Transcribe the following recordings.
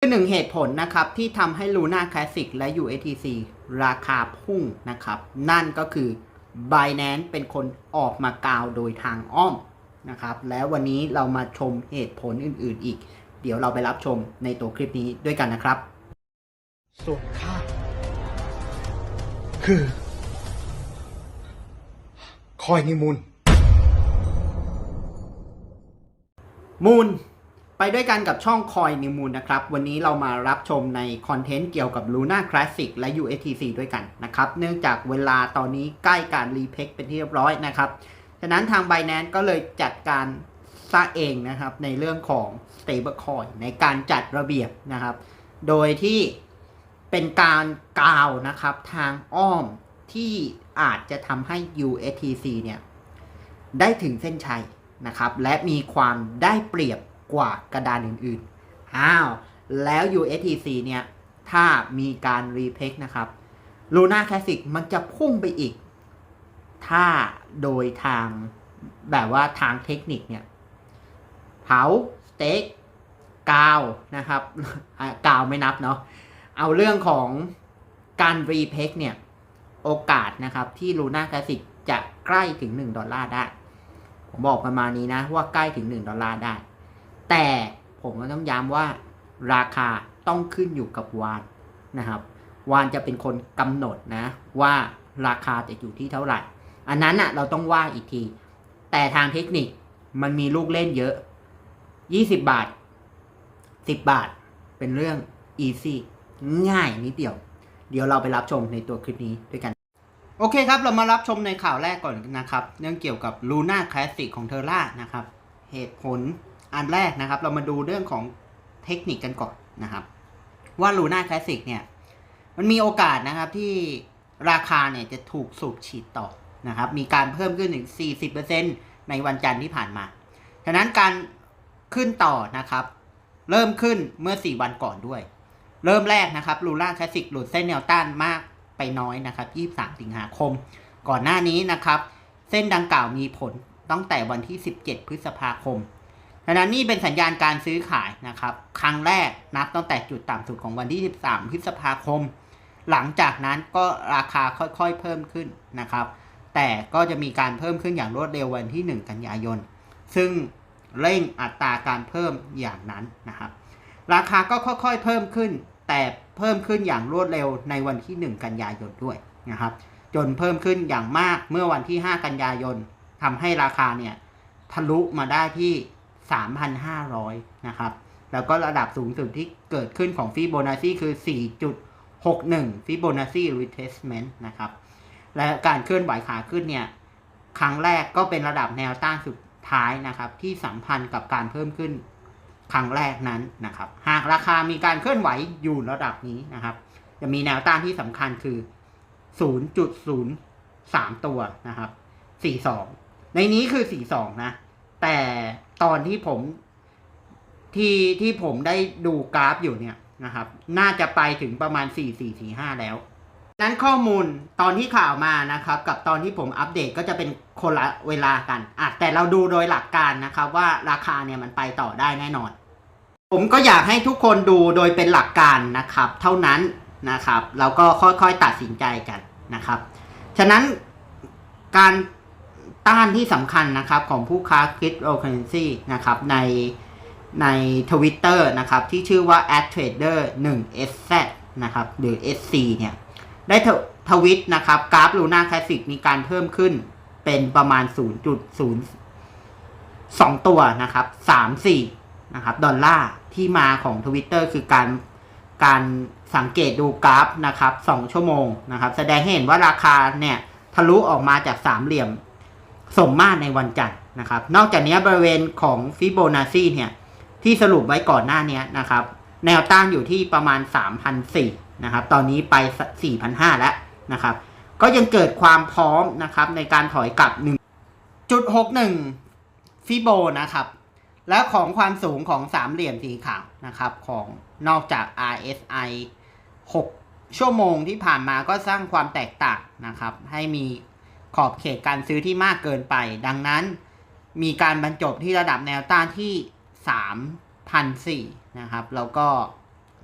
คือหนึ่งเหตุผลนะครับที่ทำให้ Luna Classic และ UATC ราคาพุ่งนะครับ นั่นก็คือ Binance เป็นคนออกมากาวโดยทางอ้อมนะครับ แล้ววันนี้เรามาชมเหตุผลอื่นๆอีก เดี๋ยวเราไปรับชมในตัวคลิปนี้ด้วยกันนะครับ ส่วนข้าคือคอยนิมุนมูล ไปด้วยกันกับช่องคอยนิวมูลนะครับ วันนี้เรามารับชมในคอนเทนต์เกี่ยวกับ Luna Classic และ USTC ด้วยกันนะครับ เนื่องจากเวลาตอนนี้ใกล้การรีเพคเป็นที่เรียบร้อยนะครับ ฉะนั้นทาง Binance ก็เลยจัดการซะเองนะครับ ในเรื่องของ Stablecoin ในการจัดระเบียบนะครับ โดยที่เป็นการกล่าวนะครับทางอ้อมที่อาจจะทำให้ USTC เนี่ยได้ถึงเส้นชัยนะครับ และมีความได้เปรียบ กว่ากระดานอื่นๆ อ้าว แล้ว USTC เนี่ย ถ้ามีการรีเพคนะครับ Luna Classic มันจะพุ่งไปอีก ถ้าโดยทางแบบว่าทางเทคนิคเนี่ย เผา สเต็กกาวนะครับกาวไม่นับเนาะ เอาเรื่องของการรีเพคเนี่ย โอกาสนะครับที่ Luna Classic จะใกล้ถึง 1 ดอลลาร์ได้ ผมบอกประมาณนี้นะว่าใกล้ถึง 1 ดอลลาร์ได้ แต่ผมก็ต้องย้ำว่าราคาต้องขึ้นอยู่กับวานนะครับ วานจะเป็นคนกำหนดนะว่าราคาจะอยู่ที่เท่าไหร่ อันนั้นอะเราต้องว่าอีกที แต่ทางเทคนิคมันมีลูกเล่นเยอะ 20 บาท 10 บาท เป็นเรื่อง easy ง่ายนิดเดียว เดี๋ยวเราไปรับชมในตัวคลิปนี้ด้วยกัน โอเคครับ เรามารับชมในข่าวแรกก่อนนะครับ เรื่องเกี่ยวกับ Luna Classic ของเทอร่านะครับ เหตุผล อันแรกนะครับ เรามาดูเรื่องของเทคนิคกันก่อนนะครับ ว่า Luna Classic เนี่ย มันมีโอกาสนะครับที่ราคาเนี่ยจะถูกสูบฉีดต่อนะครับ มีการเพิ่มขึ้นถึง 40%ในวันจันทร์ที่ผ่านมา ฉะนั้นการขึ้นต่อนะครับ เริ่มขึ้นเมื่อ 4 วันก่อนด้วย เริ่มแรกนะครับ Luna Classic หลุดเส้นแนวต้านมากไปน้อยนะครับ 23 สิงหาคม ก่อนหน้านี้นะครับ เส้นดังกล่าวมีผลตั้งแต่วันที่ 17 พฤษภาคม ฉะนั้นนี่เป็นสัญญาณการซื้อขายนะครับ ครั้งแรกนับตั้งแต่จุดต่ำสุดของวันที่ 13 พฤษภาคม หลังจากนั้นก็ราคาค่อยๆเพิ่มขึ้นนะครับ แต่ก็จะมีการเพิ่มขึ้นอย่างรวดเร็ววันที่ 1 กันยายน ซึ่งเร่งอัตราการเพิ่มอย่างนั้นนะครับ ราคาก็ค่อยๆเพิ่มขึ้น แต่เพิ่มขึ้นอย่างรวดเร็วในวันที่ 1 กันยายนด้วยนะครับ จนเพิ่มขึ้นอย่างมากเมื่อวันที่ 5 กันยายนทำให้ราคาเนี่ยทะลุมาได้ที่ 3,500 นะครับ แล้วก็ระดับสูงสุดที่เกิดขึ้นของฟีโบนัชชีคือ 4.61ฟีโบนัชชี retracement นะครับ และการเคลื่อนไหวขาขึ้นเนี่ย ครั้งแรกก็เป็นระดับแนวต้านสุดท้ายนะครับ ที่สัมพันธ์กับการเพิ่มขึ้นครั้งแรกนั้นนะครับ หากราคามีการเคลื่อนไหวอยู่ระดับนี้นะครับ จะมีแนวต้านที่สำคัญคือ 0.03 ตัวนะครับ 42 ในนี้คือ 42 นะ แต่ตอนที่ผมที่ที่ผมได้ดูกราฟอยู่เนี่ยนะครับ น่าจะไปถึงประมาณ 4445 แล้ว นั้นข้อมูลตอนที่ข่าวมานะครับ กับตอนที่ผมอัปเดตก็จะเป็นคนละเวลากันอะแต่เราดูโดยหลักการนะครับว่าราคาเนี่ยมันไปต่อได้แน่นอน ผมก็อยากให้ทุกคนดูโดยเป็นหลักการนะครับ เท่านั้นนะครับแล้วก็ค่อยๆตัดสินใจกันนะครับ ฉะนั้นการ ต้านที่สำคัญนะครับของผู้ค้าคริปโตเคอเรนซีนะครับในในทวิตเตอร์นะครับที่ชื่อว่า a d trader 1 sz นะครับหรือ sc เนี่ยได้ทวิตนะครับกราฟ Luna Classic มีการเพิ่มขึ้นเป็นประมาณ 0.02 ตัวนะครับ34นะครับดอลลาร์ที่มาของ Twitter คือการการสังเกตดูกราฟนะครับ2ชั่วโมงนะครับแสดงให้เห็นว่าราคาเนี่ยทะลุออกมาจากสามเหลี่ยม สมมาตรในวันจันทร์นะครับ นอกจากนี้บริเวณของฟิโบนัชชีเนี่ยที่สรุปไว้ก่อนหน้านี้นะครับ แนวต้านอยู่ที่ประมาณ 3,004นะครับ ตอนนี้ไป 4,500 แล้วนะครับ ก็ยังเกิดความพร้อมนะครับในการถอยกลับ 1.61ฟิโบนะครับ และของความสูงของสามเหลี่ยมสีขาวนะครับ ของนอกจาก RSI 6 ชั่วโมงที่ผ่านมาก็สร้างความแตกต่างนะครับ ให้มี ขอบเขตการซื้อที่มากเกินไป ดังนั้น มีการบรรจบที่ระดับแนวต้านที่ 3,004นะครับ แล้วก็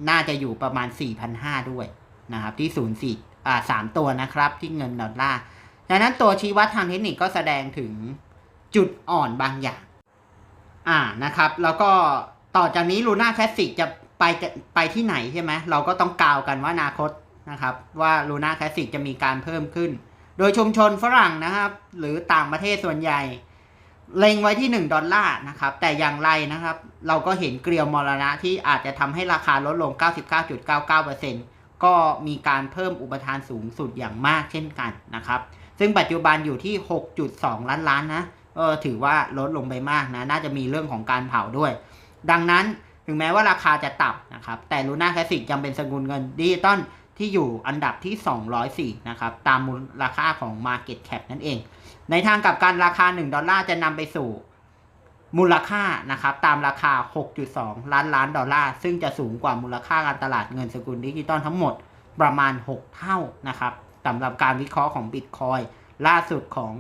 น่าจะอยู่ประมาณ 4,500 ด้วยนะครับ ที่ศูนย์สี่อ่าสามตัวนะครับ ที่เงินดอลลาร์ดังนั้นตัวชี้วัดทางเทคนิคก็แสดงถึงจุดอ่อนบางอย่าง อ่านะครับ แล้วก็ต่อจากนี้ลูน่าแคสสิกจะไปจะไปที่ไหนใช่ไหม เราก็ต้องกล่าวกันว่าอนาคตนะครับ ว่าลูน่าแคสสิกจะมีการเพิ่มขึ้น โดยชุมชนฝรั่งนะครับ หรือต่างประเทศส่วนใหญ่ เล็งไว้ที่ 1 ดอลลาร์นะครับ แต่อย่างไรนะครับ เราก็เห็นเกลียวมรณะที่อาจจะทำให้ราคาลดลง 99.99%ก็มีการเพิ่มอุปทานสูงสุดอย่างมากเช่นกันนะครับ ซึ่งปัจจุบันอยู่ที่ 6.2 ล้านล้านนะเออถือว่าลดลงไปมากนะ น่าจะมีเรื่องของการเผาด้วย ดังนั้นถึงแม้ว่าราคาจะต่ำนะครับ แต่ลูน่าแคสิกยังเป็นสกุลเงินดิจิตอล ที่อยู่อันดับที่ 204 นะครับ ตามมูลราคาของ Market Cap นั่นเอง ในทางกลับการราคา 1 ดอลลาร์จะนำไปสู่มูลค่านะครับ ตามราคา 6.2 ล้านล้านดอลลาร์ ซึ่งจะสูงกว่ามูลค่าการตลาดเงินสกุลดิจิตอลทั้งหมดประมาณ 6 เท่านะครับสำหรับการวิเคราะห์ของ Bitcoin ล่าสุดของ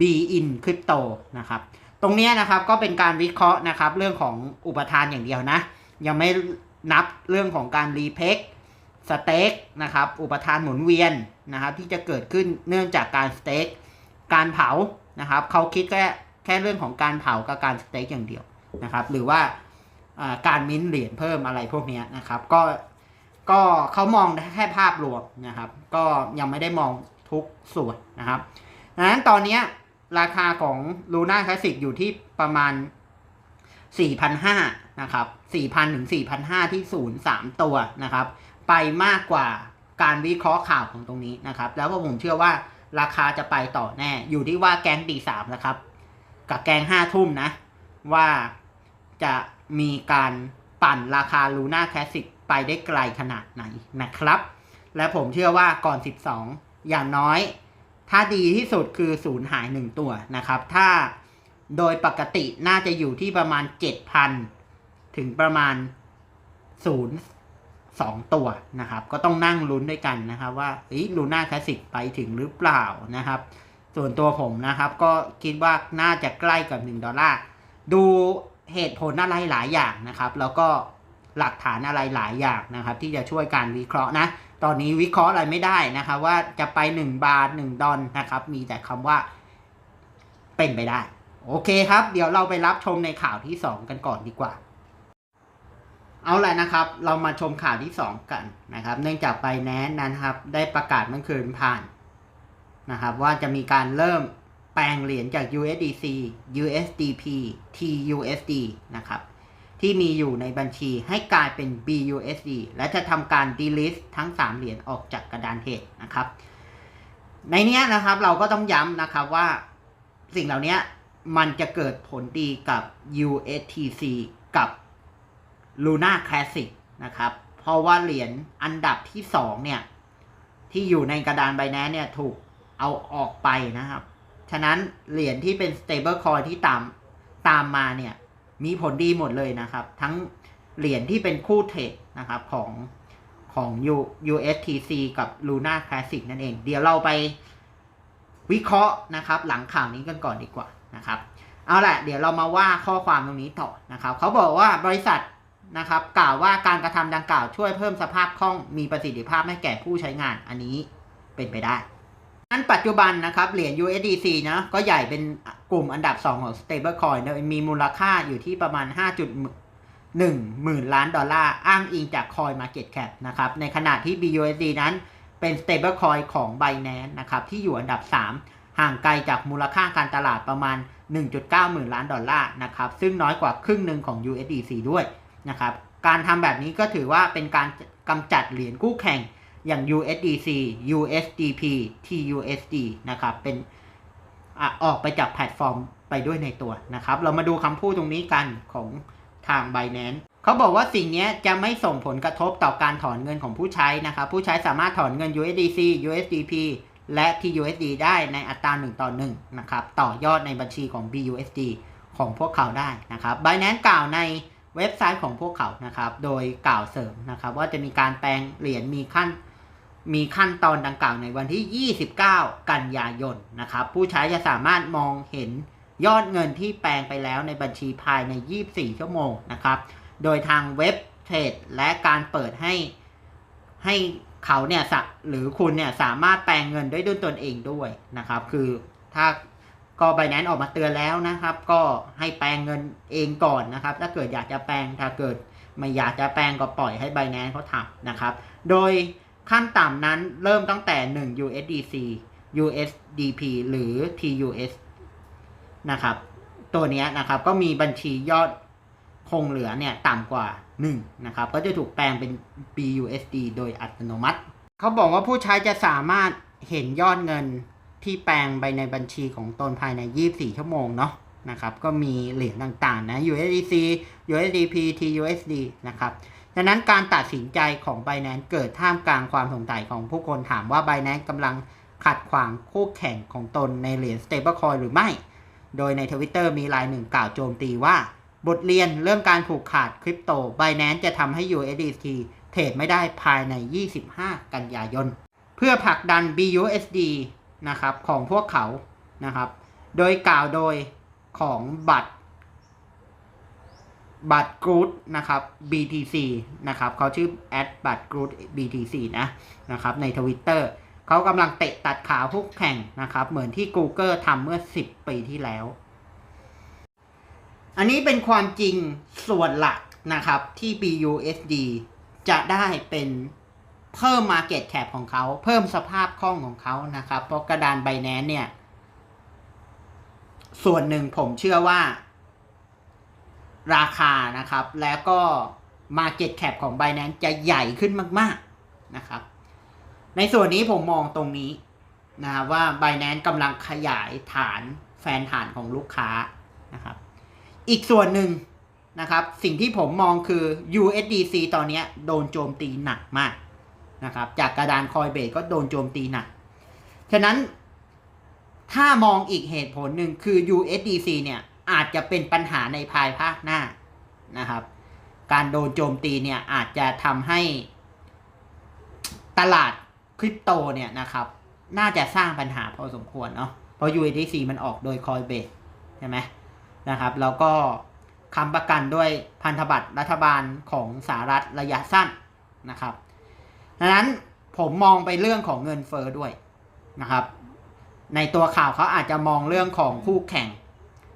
B in Crypto นะครับ ตรงนี้นะครับก็เป็นการวิเคราะห์นะครับ เรื่องของอุปทานอย่างเดียวนะ ยังไม่นับเรื่องของการรีเพก สเต็กนะครับอุปทานหมุนเวียนนะครับที่จะเกิดขึ้นเนื่องจากการสเต็กการเผานะครับเขาคิดแค่แค่เรื่องของการเผากับการสเต็กอย่างเดียวนะครับหรือว่าการมิ้นท์เหรียญเพิ่มอะไรพวกนี้นะครับก็ก็เขามองแค่ภาพรวมนะครับ ก็ยังไม่ได้มองทุกส่วนนะครับดังนั้นตอนนี้ราคาของลูน่าคลาสสิกอยู่ที่ประมาณ 4,500นะครับ4,000ถึง4,500ที่0 3ตัวนะครับ ไปมากกว่าการวิเคราะห์ข่าวของตรงนี้นะครับ แล้วก็ผมเชื่อว่าราคาจะไปต่อแน่ อยู่ที่ว่าแกงตีสามนะครับ กับแกงห้าทุ่มนะ ว่าจะมีการปั่นราคาลูน่าคลาสสิกไปได้ไกลขนาดไหนนะครับ และผมเชื่อว่าก่อน 12 อย่างน้อย ถ้าดีที่สุดคือศูนย์หายหนึ่งตัวนะครับ ถ้าโดยปกติน่าจะอยู่ที่ประมาณ 7,000 ถึงประมาณศู นย์สองตัวนะครับ ก็ต้องนั่งลุ้นด้วยกันนะครับ ว่าลูน่าคลาสสิกไปถึงหรือเปล่านะครับ ส่วนตัวผมนะครับ ก็คิดว่าน่าจะใกล้กับ 1 ดอลลาร์ดูเหตุผลอะไรหลายอย่างนะครับ แล้วก็หลักฐานอะไรหลายอย่างนะครับ ที่จะช่วยการวิเคราะห์นะ ตอนนี้วิเคราะห์อะไรไม่ได้นะครับ ว่าจะไป 1 บาท 1 ดอลนะครับ มีแต่คำว่าเป็นไปได้ โอเคครับ เดี๋ยวเราไปรับชมในข่าวที่ 2 กันก่อนดีกว่า เอาละนะครับ เรามาชมข่าวที่ 2 กันนะครับ เนื่องจากไบแนนนั้นครับ ได้ประกาศเมื่อคืนผ่านนะครับ ว่าจะมีการเริ่มแปลงเหรียญจาก USDC USDP TUSD นะครับ ที่มีอยู่ในบัญชีให้กลายเป็น BUSD และจะทำการ delist ทั้ง 3 เหรียญออกจากกระดานเหตุนะครับ ในนี้นะครับเราก็ต้องย้ำนะครับว่าสิ่งเหล่านี้มันจะเกิดผลดีกับ USTC กับ Luna Classic นะครับ เพราะว่าเหรียญอันดับที่2เนี่ย ที่อยู่ในกระดานไบแนนเนี่ยถูกเอาออกไปนะครับ ฉะนั้นเหรียญที่เป็น stable coin ที่ตามตามมาเนี่ย มีผลดีหมดเลยนะครับ ทั้งเหรียญที่เป็นคู่เทรดนะครับของของ USTC กับ Luna Classic นั่นเอง เดี๋ยวเราไปวิเคราะห์นะครับ หลังข่าวนี้กันก่อนดีกว่านะครับ เอาละเดี๋ยวเรามาว่าข้อความตรงนี้ต่อนะครับ เขาบอกว่าบริษัท นะครับกล่าวว่าการกระทำดังกล่าวช่วยเพิ่มสภาพคล่องมีประสิทธิภาพให้แก่ผู้ใช้งานอันนี้เป็นไปได้นั้นปัจจุบันนะครับเหรียญ USDC นะก็ใหญ่เป็นกลุ่มอันดับ 2 ของ stablecoin มีมูลค่าอยู่ที่ประมาณ 5.1หมื่นล้านดอลลาร์อ้างอิงจาก Coin Market Cap นะครับในขณะที่ BUSD นั้นเป็น stablecoin ของ Binance นะครับที่อยู่อันดับ 3 ห่างไกลจากมูลค่าการตลาดประมาณ 1.9 หมื่นล้านดอลลาร์นะครับซึ่งน้อยกว่าครึ่งหนึ่งของ USDC ด้วย นะครับ การทำแบบนี้ก็ถือว่าเป็นการกำจัดเหรียญคู่แข่งอย่าง USDC USDP TUSD นะครับ เป็นอออกไปจากแพลตฟอร์มไปด้วยในตัวนะครับ เรามาดูคำพูดตรงนี้กันของทาง Binance เขาบอกว่าสิ่งนี้จะไม่ส่งผลกระทบต่อการถอนเงินของผู้ใช้นะครับ ผู้ใช้สามารถถอนเงิน USDC USDP และ TUSD ได้ในอัตรา1ต่อ1นะครับ ต่อยอดในบัญชีของ BUSD ของพวกเขาได้นะครับ Binance กล่าวใน เว็บไซต์ของพวกเขานะครับ โดยกล่าวเสริมนะครับ ว่าจะมีการแปลงเหรียญมีขั้นมีขั้นตอนดังกล่าวในวันที่ 29 กันยายนนะครับ ผู้ใช้จะสามารถมองเห็นยอดเงินที่แปลงไปแล้วในบัญชีภายใน 24 ชั่วโมงนะครับ โดยทางเว็บเทรดและการเปิดให้ให้เขาเนี่ยหรือคุณเนี่ยสามารถแปลงเงินด้วยด้วยตนเองด้วยนะครับ คือถ้า ก็ไบแนนออกมาเตือนแล้วนะครับ ก็ให้แปลงเงินเองก่อนนะครับ ถ้าเกิดอยากจะแปลงถ้าเกิดไม่อยากจะแปลงก็ปล่อยให้ไบแนนเขาทำนะครับ โดยขั้นต่ำนั้นเริ่มตั้งแต่ 1 USDC USDP หรือ TUS นะครับ ตัวนี้นะครับก็มีบัญชียอดคงเหลือเนี่ยต่ำกว่า 1 นะครับ ก็จะถูกแปลงเป็น BUSD โดยอัตโนมัติ เขาบอกว่าผู้ใช้จะสามารถเห็นยอดเงิน ที่แปลงไปในบัญชีของตนภายใน 24 ชั่วโมงเนาะนะครับก็มีเหรียญต่างๆนะ USDC USDP TUSD นะครับดังนั้นการตัดสินใจของ Binance เกิดท่ามกลางความสงสัยของผู้คนถามว่า Binance กำลังขัดขวางคู่แข่งของตนในเหรียญ Stablecoin หรือไม่ โดยในทวิตเตอร์มีรายหนึ่งกล่าวโจมตีว่า บทเรียนเรื่องการผูกขาดคริปโต Binance จะทำให้ USDT เทรดไม่ได้ภายใน 25 กันยายน เพื่อผลักดัน BUSD นะครับของพวกเขานะครับ โดยกล่าวโดยของบัตร บัตรกรูดนะครับ BTC นะครับเขาชื่อแอดบัตรกรูด BTC นะนะครับในทวิตเตอร์เขากำลังเตะตัดขาผู้แข่งนะครับ เหมือนที่ Google ทำเมื่อ 10 ปีที่แล้ว อันนี้เป็นความจริงส่วนหลักนะครับที่ BUSD จะได้เป็น เพิ่ม Market Cap ของเขา เพิ่มสภาพคล่องของเขานะครับ เพราะกระดานไบแนนเนี่ย ส่วนหนึ่งผมเชื่อว่า ราคานะครับ แล้วก็ Market Cap ของ Binance จะใหญ่ขึ้นมาก ๆนะครับ ในส่วนนี้ผมมองตรงนี้นะครับว่า Binance กำลังขยายฐานแฟนฐานของลูกค้านะครับ อีกส่วนหนึ่งนะครับ สิ่งที่ผมมองคือ USDC ตอนนี้โดนโจมตีหนักมาก นะครับจากกระดานคอยเบสก็โดนโจมตีหนัก ฉะนั้นถ้ามองอีกเหตุผลหนึ่งคือ USDC เนี่ยอาจจะเป็นปัญหาในภายภาคหน้านะครับ การโดนโจมตีเนี่ยอาจจะทำให้ตลาดคริปโตเนี่ยนะครับ น่าจะสร้างปัญหาพอสมควรเนาะเพราะ USDC มันออกโดย Coinbase ใช่ไหมนะครับ แล้วก็ค้ำประกันด้วยพันธบัตรรัฐบาลของสหรัฐระยะสั้นนะครับ ดังนั้นผมมองไปเรื่องของเงินเฟอ้อด้วยนะครับ ในตัวข่าวเขาอาจจะมองเรื่องของคู่แข่ง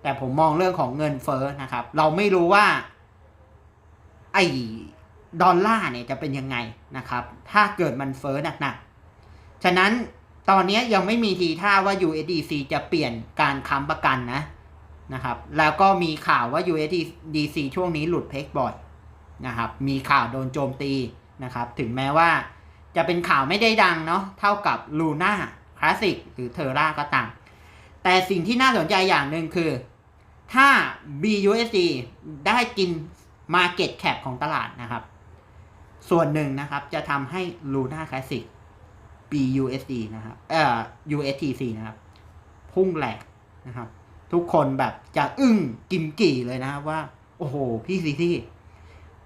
แต่ผมมองเรื่องของเงินเฟ้อนะครับ เราไม่รู้ว่า ไอ้ดอลลาร์เนี่ยจะเป็นยังไงนะครับ ถ้าเกิดมันเฟ้อหนักๆ ฉะนั้นตอนนี้ยังไม่มีทีท่าว่า USDC จะเปลี่ยนการค้ำประกันนะนะครับ แล้วก็มีข่าวว่า USDC ช่วงนี้หลุดเพกบ่อยนะครับ มีข่าวโดนโจมตี นะครับ ถึงแม้ว่าจะเป็นข่าวไม่ได้ดังเนาะเท่ากับ Luna Classic หรือ Terra ก็ตามแต่สิ่งที่น่าสนใจอย่างหนึ่งคือ ถ้า BUSD ได้กิน Market Cap ของตลาดนะครับ ส่วนหนึ่งนะครับจะทำให้ Luna Classic BUSD นะครับเอ่อ USTC นะครับ พุ่งแหลกนะครับ ทุกคนแบบจะอึ้งกิมกี่เลยนะครับว่า โอ้โห พี่ซีที่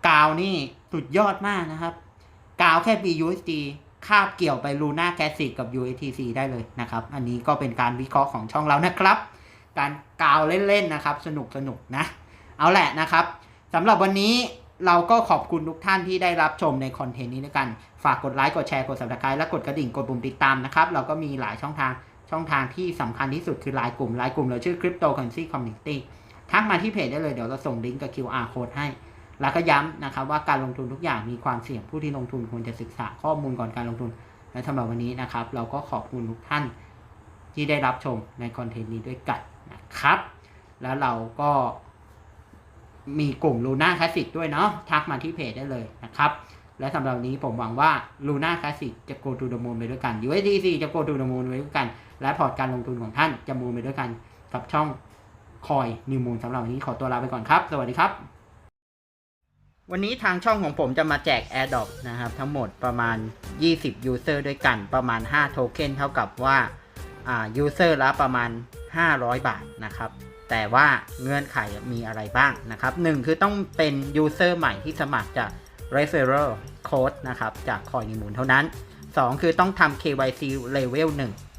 กาวนี่สุดยอดมากนะครับ กาวแค่ BUSD คาบเกี่ยวไป Luna Classic กับ USTC ได้เลยนะครับ อันนี้ก็เป็นการวิเคราะห์ของช่องเรานะครับ การกาวเล่นๆนะครับ สนุกสนุกนะ เอาแหละนะครับสำหรับวันนี้เราก็ขอบคุณทุกท่านที่ได้รับชมในคอนเทนต์นี้ด้วยกัน ฝากกดไลค์กดแชร์กด subscribe และกดกระดิ่งกดปุ่มติดตามนะครับ เราก็มีหลายช่องทางช่องทางที่สำคัญที่สุดคือไลน์กลุ่มไลน์กลุ่มเราชื่อ Cryptocurrency Community ทักมาที่เพจได้เลยเดี๋ยวเราส่งลิงก์กับ QR code ให้ แล้วก็ย้ำนะครับว่าการลงทุนทุกอย่างมีความเสี่ยงผู้ที่ลงทุนควรจะศึกษาข้อมูลก่อนการลงทุน และสำหรับวันนี้นะครับ เราก็ขอบคุณทุกท่านที่ได้รับชมในคอนเทนต์นี้ด้วยกันนะครับ แล้วเราก็มีกลุ่ม Luna Classic ด้วยเนาะทักมาที่เพจได้เลยนะครับ และสำหรับนี้ผมหวังว่า Luna Classic จะ go to the moon ไปด้วยกัน USDC จะ go to the moon ไปด้วยกัน และพอร์ตการลงทุนของท่านจะมูนไปด้วยกันกับช่องคอยนิวมูลสำหรับวันนี้ขอตัวลาไปก่อนครับ สวัสดีครับ วันนี้ทางช่องของผมจะมาแจก AirDrop นะครับ ทั้งหมดประมาณ 20 User ด้วยกันประมาณ 5 โทเค็นเท่ากับว่าอ่า User ละประมาณ 500 บาทนะครับ แต่ว่าเงื่อนไขมีอะไรบ้างนะครับหนึ่งคือต้องเป็น User ใหม่ที่สมัครจาก Referral Code นะครับ จากคอยนิมูลเท่านั้น 2 คือต้องทำ KYC Level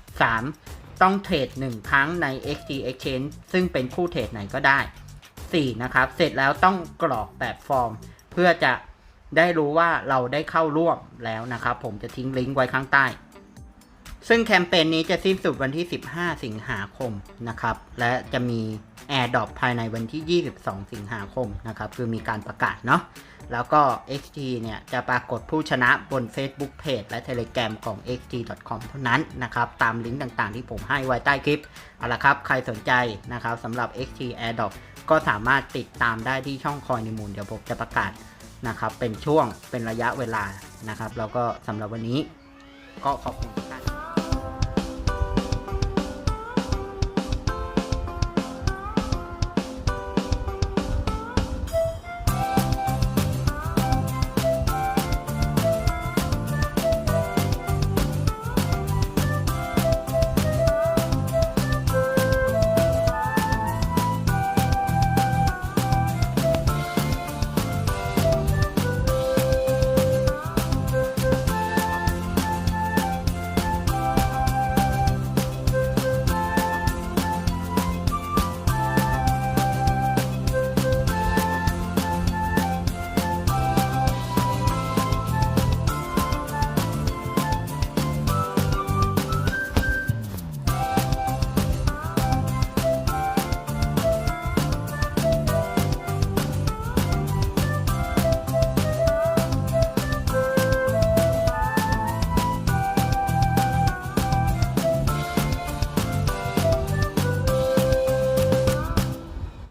1 3 ต้องเทรด1 ครั้งใน XT Exchange ซึ่งเป็นคู่เทรดไหนก็ได้ 4 นะครับ เสร็จแล้วต้องกรอกแบบฟอร์ม เพื่อจะได้รู้ว่าเราได้เข้าร่วมแล้วนะครับ ผมจะทิ้งลิงก์ไว้ข้างใต้ ซึ่งแคมเปญนี้จะสิ้นสุดวันที่ 15 สิงหาคมนะครับ และจะมี AirDrop ภายในวันที่ 22 สิงหาคมนะครับ คือมีการประกาศเนาะแล้วก็ XT เนี่ย จะปรากฏผู้ชนะบน Facebook Page และ Telegram ของ xt.com เท่านั้นนะครับ ตามลิงก์ต่างๆที่ผมให้ไว้ใต้คลิป เอาละครับ ใครสนใจนะครับสำหรับ XT AirDrop ก็สามารถติดตามได้ที่ช่องคอยในมูลเดี๋ยวผมจะประกาศนะครับ เป็นช่วงเป็นระยะเวลานะครับ แล้วก็สำหรับวันนี้ก็ขอบคุณทุกท่าน